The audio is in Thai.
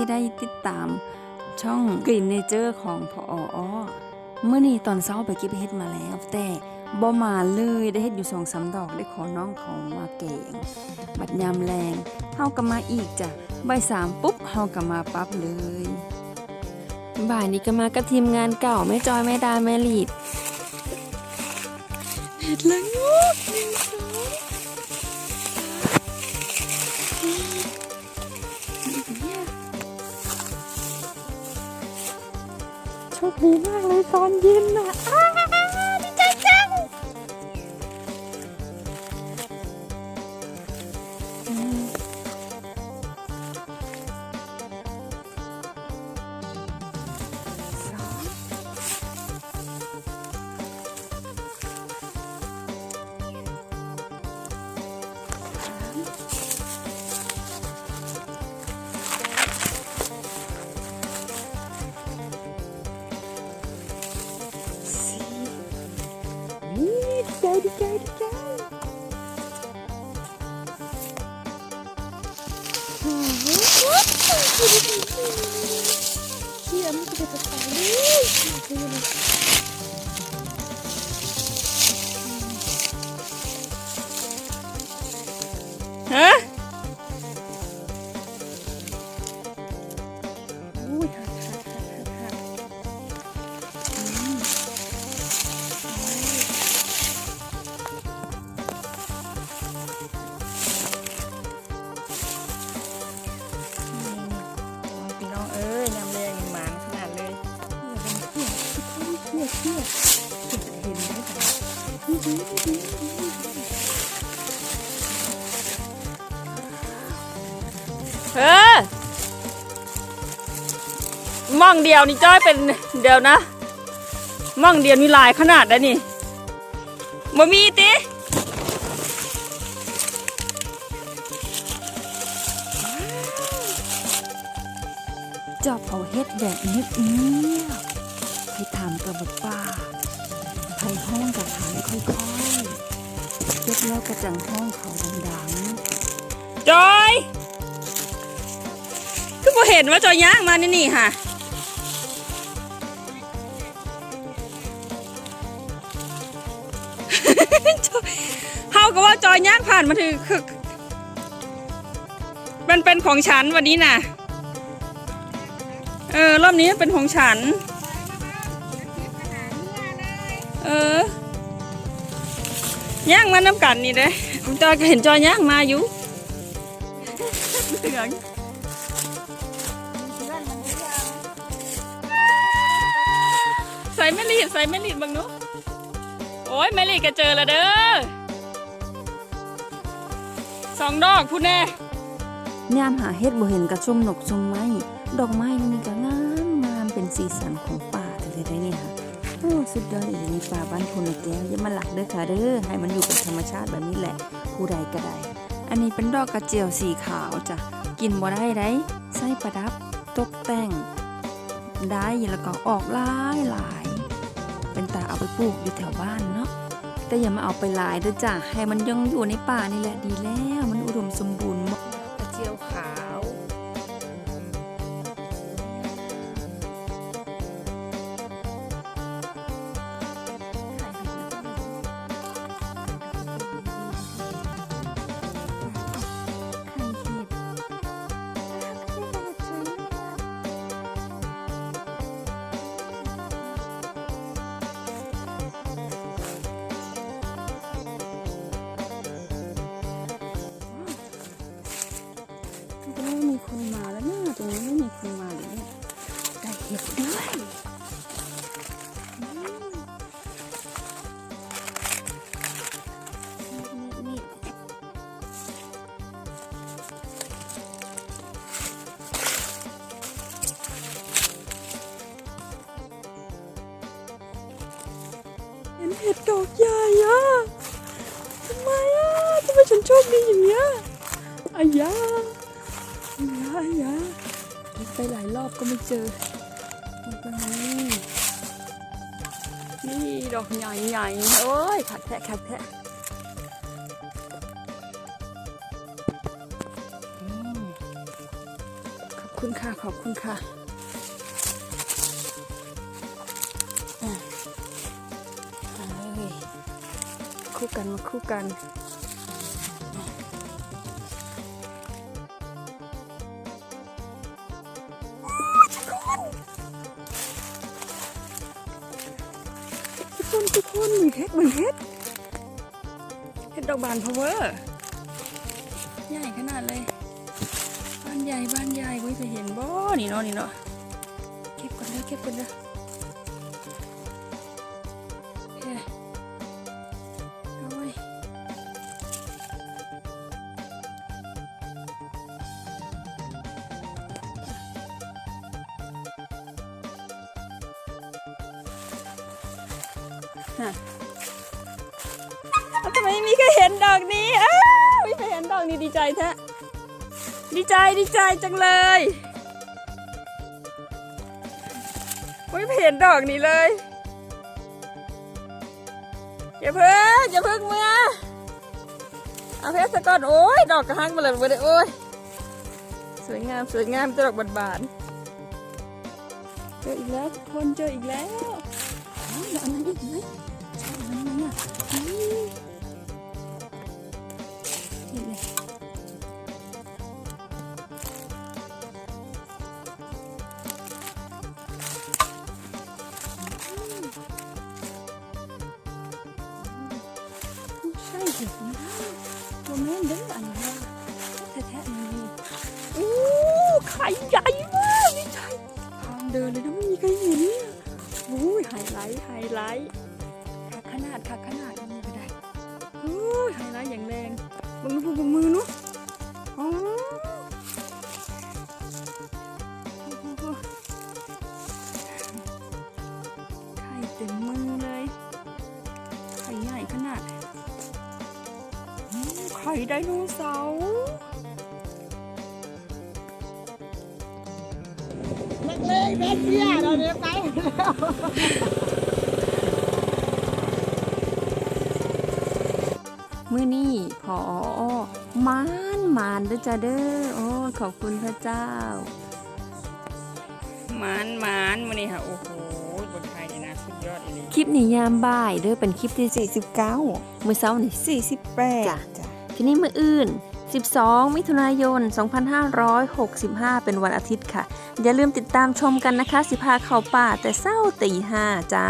ที่ได้ติดตามช่องกลิ่นเนเจอร์ของพออ้อเมื่อนี้ตอนเช้าไปก็บเฮ็ดมาแล้ว แต่บ่มาเลยได้เฮ็ดอยู่สองสามดอกได้ขอน้องเขามาแกงบัดยามแรงเฮาก็มาอีกจ้ะบ่ายสามปุ๊บเฮาก็มาปั๊บเลยบ่ายนี้ก็มากับทีมงานเก่าแม่จอยแม่ดาแม่ลีดเห็ดละงกหนึ่งส โชคดีมากเลยตอนเย็นน่ะ นี่ดีใจดีใจ เออมองเดียวนี่จ้อยเป็นเดียวนะมองเดียวมีลายขนาดได้นี่บ่มีติจอบเอาเฮ็ดแบบเงียบเงียบๆให้ถามกับบอกป้า ใครห้องกับถามค่อยๆเก็บแล้วกระจังห้องเขาดังจอยคือบ่เห็นว่าจอยย่างมานี่นี่ค่ะเฮาก็ว่าจอยย่างผ่านมาถึงคือมันเป็นของฉันวันนี้น่ะ เออรอบนี้เป็นของฉัน ออย่างมาน้ำกันนี่เด้จอยก็เห็นจอยย่างมาอยู่เหลืองใส่ไม่รีดใส่ไม่รีดบังนุโอ้ยไม่รีดก็เจอแล้วเด้อสองดอกพูดแน่ๆยามหาเฮ็ดบ่เห็นกระชุ่มนกชุ่มไม้ ดอกไม้นี่ก็งามงามเป็นสีสันของป่าแต่ได้นี่ค่ะ โอ้สุดยอดเลยนี่ป่าบ้านพลแก้วอย่ามาหลักเด้อค่ะเด้อให้มันอยู่เป็นธรรมชาติแบบนี้แหละ ผู้ใดก็ได้ อันนี้เป็นดอกกระเจียวสีขาวจ้ะกินบ่ได้ได้ใส่ประดับตกแต่ง ได้แล้วก็ออกหลายหลาย เป็นตาเอาไปปลูกอยู่แถวบ้านเนาะแต่อย่ามาเอาไปหลายเด้อจ้ะให้มันยังอยู่ในป่านี่แหละดีแล้วมันอุดมสมบูรณ์ อบก็ไม่เจอนี่นี่ดอกใหญ่ใหญ่ๆโอ้ยขัดแทะขัดแทะขอบคุณค่ะขอบคุณค่ะเอาเลยคู่กันมาคู่กัน ทุกคนทุกคนมีเพชรมีเฮ็ดเฮ็ดดอกบานพาวเวอร์ใหญ่ขนาดเลยบ้านใหญ่บ้านใหญ่ไว้ยจะเห็นบ่นี่เนาะนี่เนาะเก็บก่อนเด้อเก็บก่อนเด้อ ทำไมมีใครเห็นดอกนี้อ้าวม่เคยเห็นดอกนี้ดีใจแท้ดีใจดีใจจังเลยไม่เห็นดอกนี้เลย อย่าเพิ่งอย่าเพิ่งเมื่อเอาเพชรก่อนโอ้ยดอกกระหังมาเลยเว้ยโอ้ยสวยงามสวยงามจะดอกบานๆเจออีกแล้วทุกคนเจออีกแล้วอ้าวแล้วอันนั้นอีกไหม เห็ดนะโมเมนต์เด้ออันนี้ว่าแท้ๆนี่อู้ไข่ใหญ่มากนี่ใช่ทางเดินเลยนะไม่มีใครเห็นเนี่ยอู้ยไฮไลท์ไฮไลท์ขนาดขนาด ข่ไดโนเสาร์นักเลงเม็ดเบี้ยเราเนี่ยไปมื้อนี้พอมานมานเด้อจ้าเด้อโอ้ขอบคุณพระเจ้าหมานหมานมานี่ค่ะโอ้โหบนไทยนี่นะสุดยอดอีเลยคลิปนี้ยามบ่ายเด้อเป็นคลิปที่ 49มื้อเช้านี่48จ้ะ ทีนี้มื้ออื่น 12 มิถุนายน 2565 เป็นวันอาทิตย์ค่ะ อย่าลืมติดตามชมกันนะคะ สิพาเข่าป่าแต่เศร้าตีห้าจ้า